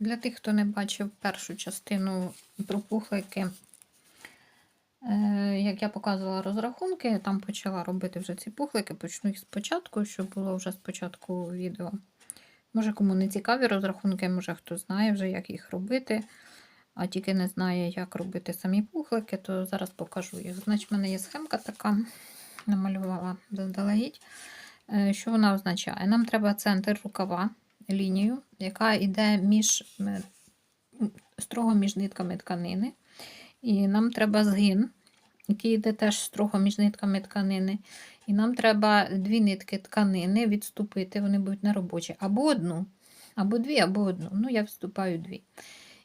Для тих, хто не бачив першу частину про пухлики, е, як я показувала розрахунки, там почала робити вже ці пухлики, почну їх спочатку, щоб було вже спочатку відео. Може, кому не цікаві розрахунки, може хто знає вже, як їх робити, а тільки не знає, як робити самі пухлики, то зараз покажу їх. Значить, в мене є схемка така, намалювала заздалегідь. Е, Що вона означає? Нам треба центр рукава, лінію, яка йде між, строго між нитками тканини. І нам треба згин, який йде теж строго між нитками тканини. І нам треба дві нитки тканини відступити, вони будуть на робочі. Або одну, або дві, або одну. Ну, я відступаю дві.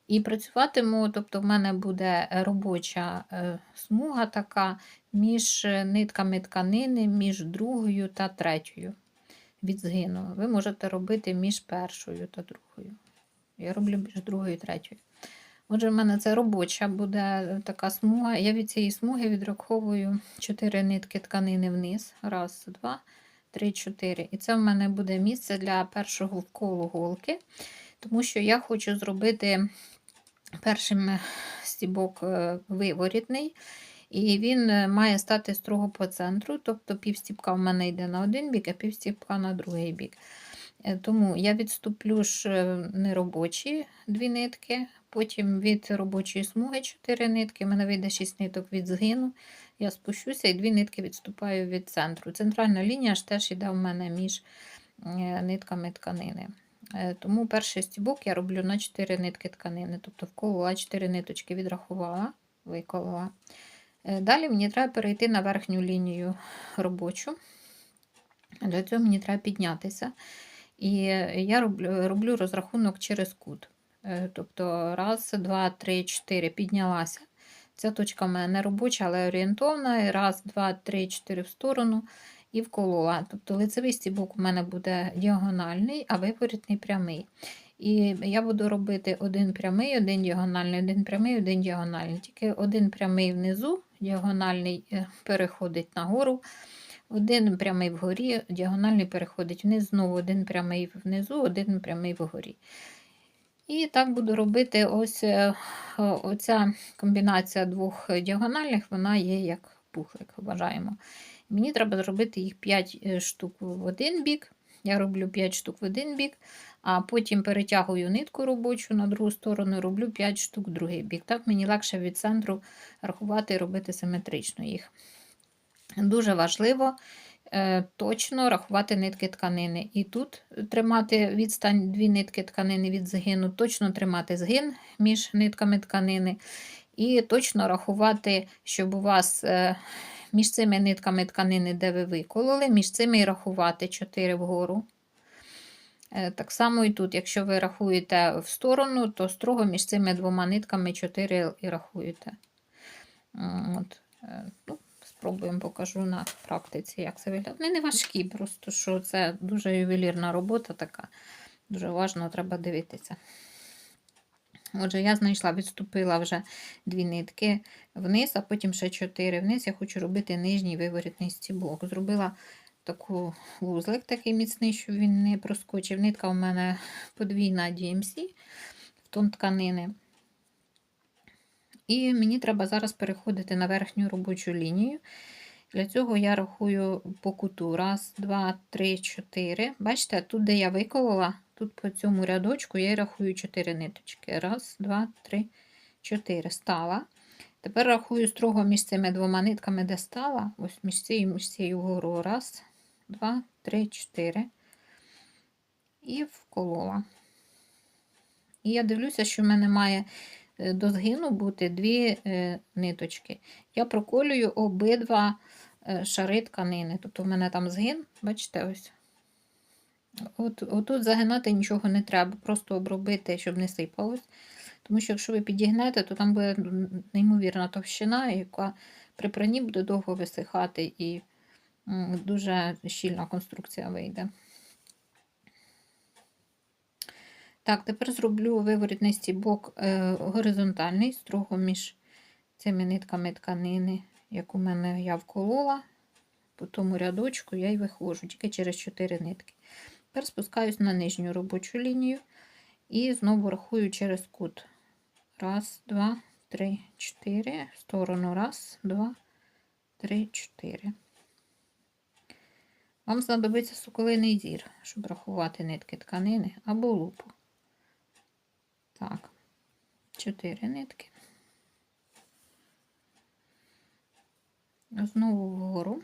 І працюватиму, тобто в мене буде робоча е, смуга така між нитками тканини, між другою та третьою від згину. Ви можете робити між першою та другою. Я роблю між другою і третьою. Отже, в мене це робоча буде така смуга. Я від цієї смуги відраховую 4 нитки тканини вниз. Раз, два, три, чотири. І це в мене буде місце для першого вколу голки, тому що я хочу зробити першим стібок е, виворітний. І він е, має стати строго по центру, тобто півстіпка в мене йде на один бік, а півстіпка на другий бік. Е, Тому я відступлю ж е, неробочі дві нитки, потім від робочої смуги 4 нитки, в мене вийде 6 ниток від згину. Я спущуся і дві нитки відступаю від центру. Центральна лінія ж теж йде в мене між нитками тканини. Тому перший стібок я роблю на 4 нитки тканини, тобто вколола 4 ниточки відрахувала, виколола. Е, Далі мені треба перейти на верхню лінію робочу. Для цього мені треба піднятися. І я роблю, роблю розрахунок через кут. Е, Тобто, раз, два, три, чотири, піднялася. Ця точка в мене не робоча, але орієнтовна. Раз, два, три, чотири в сторону і вколола. Тобто лицевий стібок у мене буде діагональний, а виворітний прямий. І я буду робити один прямий, один діагональний, один прямий, один діагональний. Тільки один прямий внизу, діагональний е, переходить нагору. Один прямий вгорі, діагональний переходить вниз, знову один прямий внизу, один прямий вгорі. І так буду робити ось е, оця комбінація двох діагональних, вона є як пухлик, вважаємо. Мені треба зробити їх 5 штук в один бік. Я роблю 5 штук в один бік, а потім перетягую нитку робочу на другу сторону, роблю 5 штук в другий бік. Так мені легше від центру рахувати і робити симетрично їх. Дуже важливо е, точно рахувати нитки тканини. І тут тримати відстань дві нитки тканини від згину, точно тримати згин між нитками тканини. І точно рахувати, щоб у вас е, між цими нитками тканини, де ви викололи, між цими і рахувати 4 вгору. Е, Так само і тут, якщо ви рахуєте в сторону, то строго між цими двома нитками 4 і рахуєте. От. е, Ну, спробуємо покажу на практиці, як це виглядає. Вони не важкі, просто що це дуже ювелірна робота така. Дуже важливо, треба дивитися. Отже, я знайшла, відступила вже дві нитки вниз, а потім ще чотири вниз. Я хочу робити нижній виворітний стібок. Зробила таку вузлик такий міцний, щоб він не проскочив. Нитка у мене подвійна DMC в тон тканини. І мені треба зараз переходити на верхню робочу лінію. Для цього я рахую по куту. Раз, два, три, чотири. Бачите, тут, де я виколола, тут по цьому рядочку я рахую 4 ниточки. Раз, два, три, чотири. Стала. Тепер рахую строго між цими двома нитками, де стала. Ось між цією між цією вгору. Раз, два, три, чотири. І вколола. І я дивлюся, що в мене має е, до згину бути дві е, ниточки. Я проколюю обидва е, шари тканини. Тобто в мене там згин, бачите, ось. От, Отут загинати нічого не треба, просто обробити, щоб не сипалось. Тому що якщо ви підігнете, то там буде неймовірна товщина, яка при пранні буде довго висихати і дуже щільна конструкція вийде. Так, тепер зроблю виворітний стібок е, горизонтальний, строго між цими нитками тканини, як у мене я вколола. По тому рядочку я й виходжу, тільки через 4 нитки. Тепер спускаюсь на нижню робочу лінію І знову рахую через кут. Раз, два, три, чотири. В сторону. Раз, два, три, чотири. Вам знадобиться соколиний зір, щоб рахувати нитки тканини або лупу. Так, чотири нитки. Знову вгору.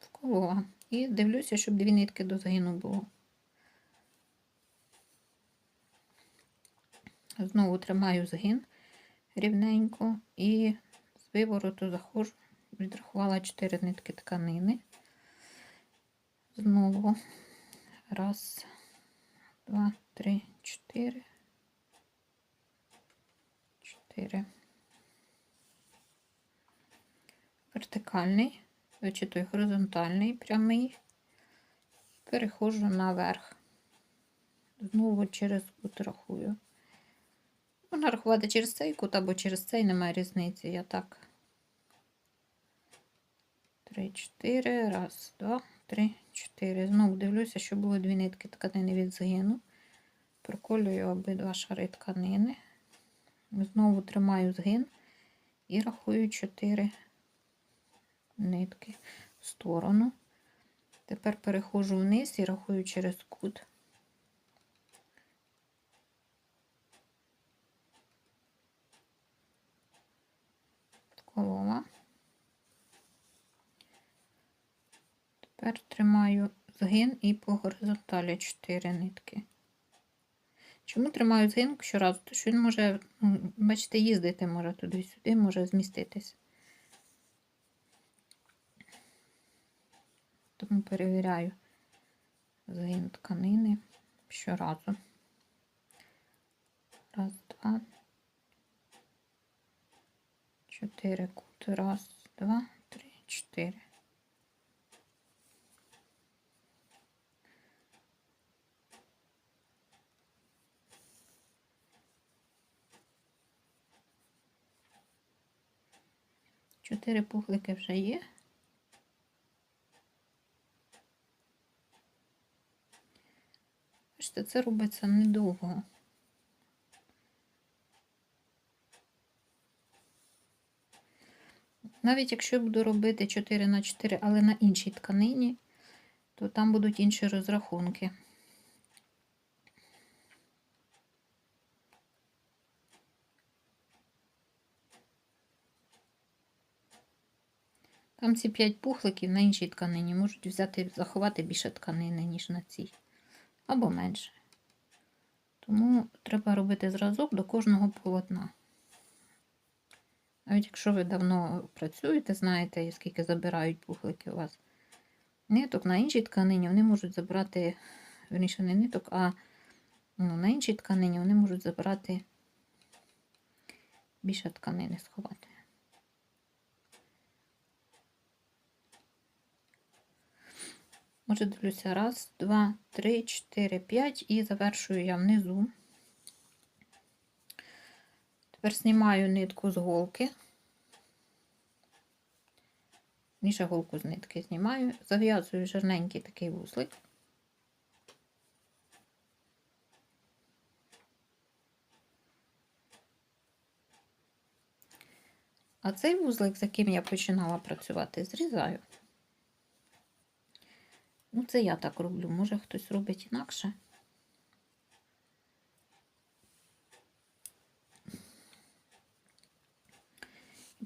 Вколола. І дивлюся, щоб дві нитки до загину було. Знову тримаю згин рівненько і з вивороту заходжу, відрахувала 4 нитки тканини. Знову раз, два, три, чотири. Чотири. Вертикальний, чи той горизонтальний прямий. Переходжу наверх. Знову через рахую. Можна рахувати через цей кут або через цей, немає різниці. Я так. Три, чотири. Раз, два, три, чотири. Знову дивлюся, що було дві нитки тканини від згину. Проколюю обидва шари тканини. Знову тримаю згин і рахую 4 нитки в сторону. Тепер переходжу вниз і рахую через кут. Тепер тримаю згин і по горизонталі 4 нитки. Чому тримаю згин щоразу? Тому що він може, ну, бачите, їздити може туди-сюди, може зміститись. Тому перевіряю згин тканини щоразу. Раз, два, чотири кут. Раз, два, три, чотири. Чотири пухлики вже є. Бачите, це робиться недовго. Навіть якщо я буду робити 4 на 4, але на іншій тканині, то там будуть інші розрахунки. Там ці 5 пухликів на іншій тканині можуть взяти, заховати більше тканини, ніж на цій, або менше. Тому треба робити зразок до кожного полотна. Навіть якщо ви давно працюєте, знаєте, скільки забирають пухлики у вас ниток на іншій тканині, вони можуть забрати, верніше, не ниток, а ну, на іншій тканині вони можуть забрати більше тканини сховати. Може, дивлюся, раз, два, три, чотири, п'ять і завершую я внизу. Тепер знімаю нитку з голки. Ніше голку з нитки знімаю, зав'язую жирненький такий вузлик. А цей вузлик, з яким я починала працювати, зрізаю. Ну, це я так роблю, може хтось робить інакше.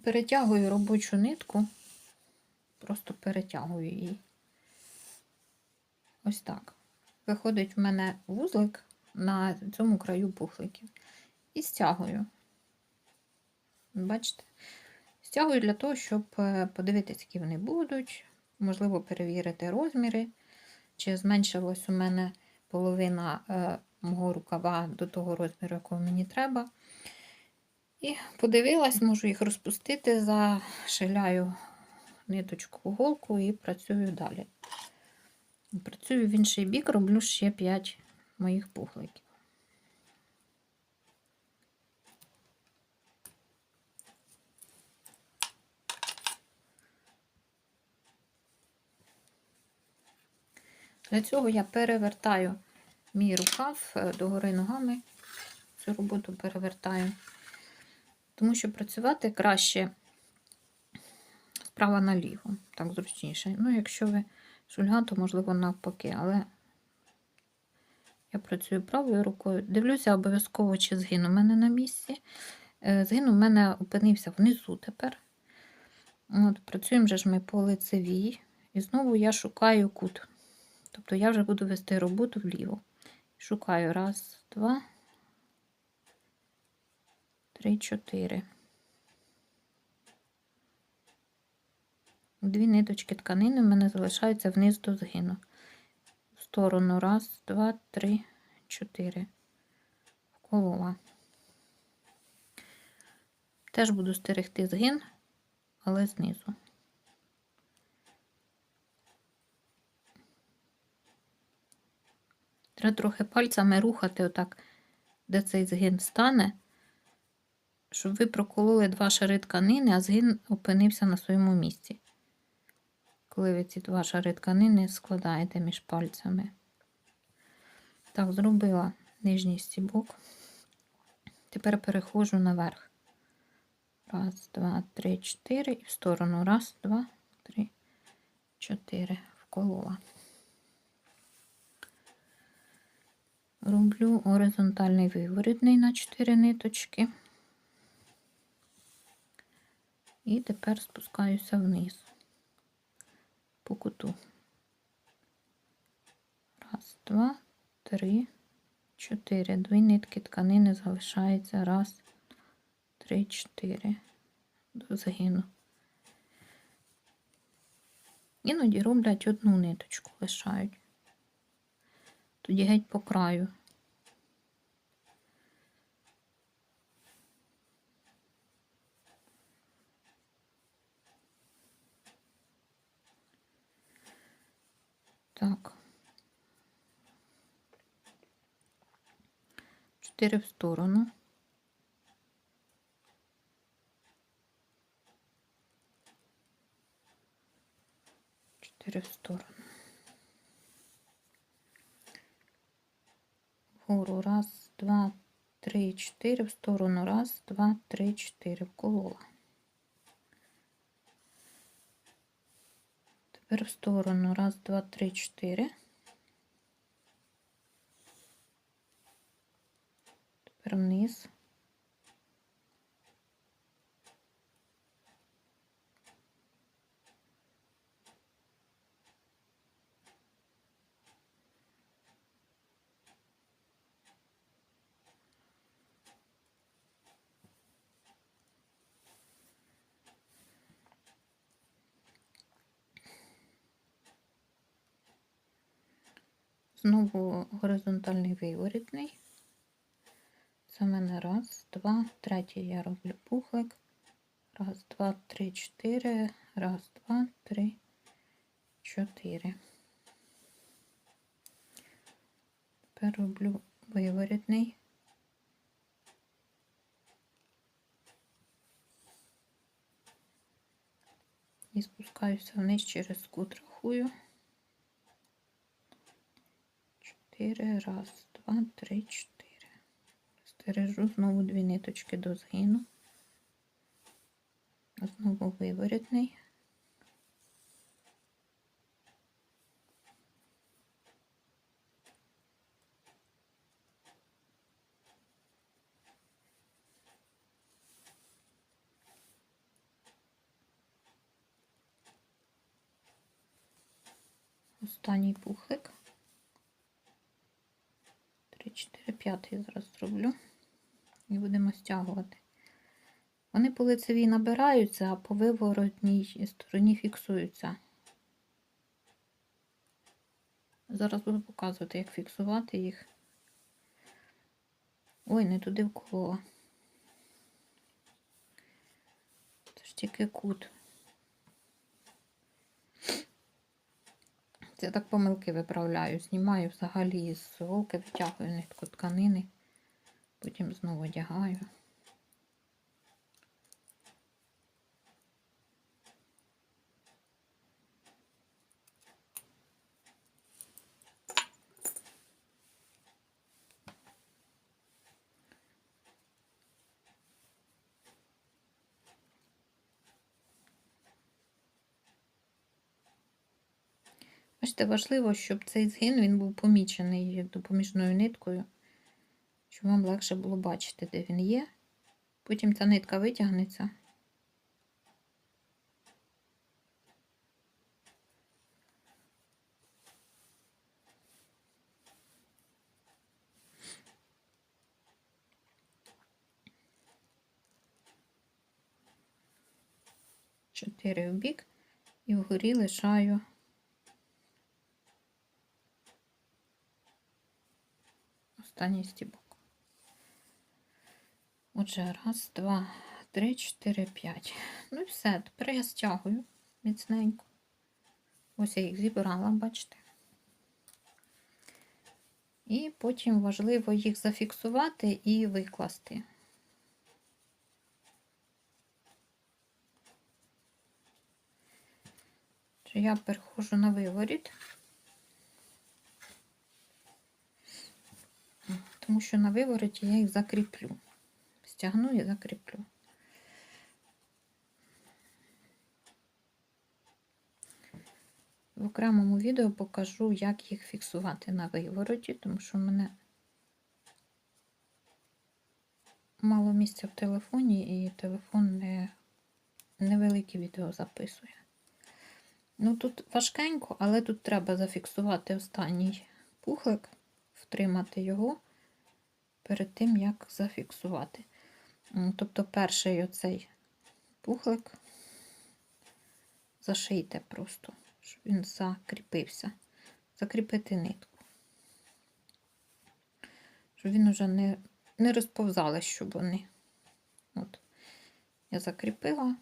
Перетягую робочу нитку, просто перетягую її. Ось так. Виходить в мене вузлик на цьому краю пухликів. І стягую. Бачите? Стягую для того, щоб е, подивитися, які вони будуть, можливо, перевірити розміри, чи зменшилась у мене половина е, мого рукава до того розміру, якого мені треба. І подивилась, можу їх розпустити, зашиляю ниточку в голку і працюю далі. Працюю в інший бік, роблю ще 5 моїх пухликів. Для цього я перевертаю мій рукав е, догори ногами. Цю роботу перевертаю. Тому що працювати краще справа наліво, так зручніше. Ну, якщо ви шульга, то можливо навпаки, але я працюю правою рукою. Дивлюся обов'язково, чи згин у мене на місці. Е, Згин у мене опинився внизу тепер. От, Працюємо же ж ми по лицевій. І знову я шукаю кут. Тобто я вже буду вести роботу вліво. Шукаю раз, два, три, чотири. Дві ниточки тканини в мене залишаються вниз до згину. В сторону раз, два, три, чотири. Вколола. Теж буду стерегти згин, але знизу. Треба трохи пальцями рухати, отак, де цей згин стане, щоб ви прокололи два шари тканини, а згин опинився на своєму місці. Коли ви ці два шари тканини складаєте між пальцями. Так, зробила нижній стібок. Тепер переходжу наверх. Раз, два, три, чотири. І в сторону. Раз, два, три, чотири. Вколола. Роблю горизонтальний виворітний на 4 ниточки. І тепер спускаюся вниз по куту. Раз, два, три, чотири. Дві нитки тканини залишається. Раз, три, чотири. До згину. Іноді роблять одну ниточку лишають. Тоді геть по краю. Так. Чотири в сторону. Чотири в сторону. Вгору раз, два, три, чотири в сторону. Раз, два, три, чотири. Вколола. Тепер в сторону. Раз, два, три, чотири. Тепер вниз. Знову горизонтальний виворітний. Це в мене раз, два, третій я роблю пухлик. Раз, два, три, чотири. Раз, два, три, чотири. Тепер роблю виворітний. І спускаюся вниз через кут рахую. Чотири, раз, два, три, чотири. Стережу знову дві ниточки до згину. Знову виворітний. Останній пухлик. 3, 4, 5 зараз зроблю. І будемо стягувати. Вони по лицевій набираються, а по виворотній стороні фіксуються. Зараз буду показувати, як фіксувати їх. Ой, не туди вколола. Це ж тільки кут. Це я так помилки виправляю. Знімаю взагалі з голки, втягую нитку тканини, потім знову одягаю. Бачите, важливо, щоб цей згин він був помічений допоміжною ниткою, щоб вам легше було бачити, де він є. Потім ця нитка витягнеться. Чотири в бік і вгорі лишаю останній стібок. Отже, раз, два, три, чотири, п'ять. Ну і все. Тепер я стягую міцненько. Ось я їх зібрала, бачите. І потім важливо їх зафіксувати і викласти. Я переходжу на виворіт, тому що на вивороті я їх закріплю. Стягну і закріплю. В окремому відео покажу, як їх фіксувати на вивороті, тому що в мене мало місця в телефоні, і телефон не невелике відео записує. Ну, тут важкенько, але тут треба зафіксувати останній пухлик, втримати його перед тим, як зафіксувати. Тобто, перший оцей пухлик зашийте просто, щоб він закріпився, закріпити нитку. Щоб він уже не, не розповзалась, щоб вони. От, я закріпила,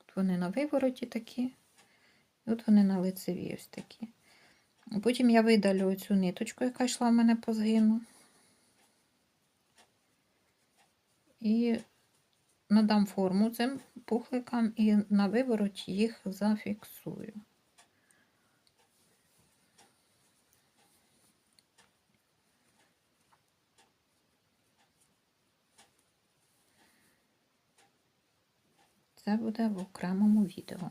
От вони на вивороті такі. І от вони на лицеві ось такі. Потім я видалю цю ниточку, яка йшла в мене по згину. І надам форму цим пухликам і на вивороті їх зафіксую. Це буде в окремому відео.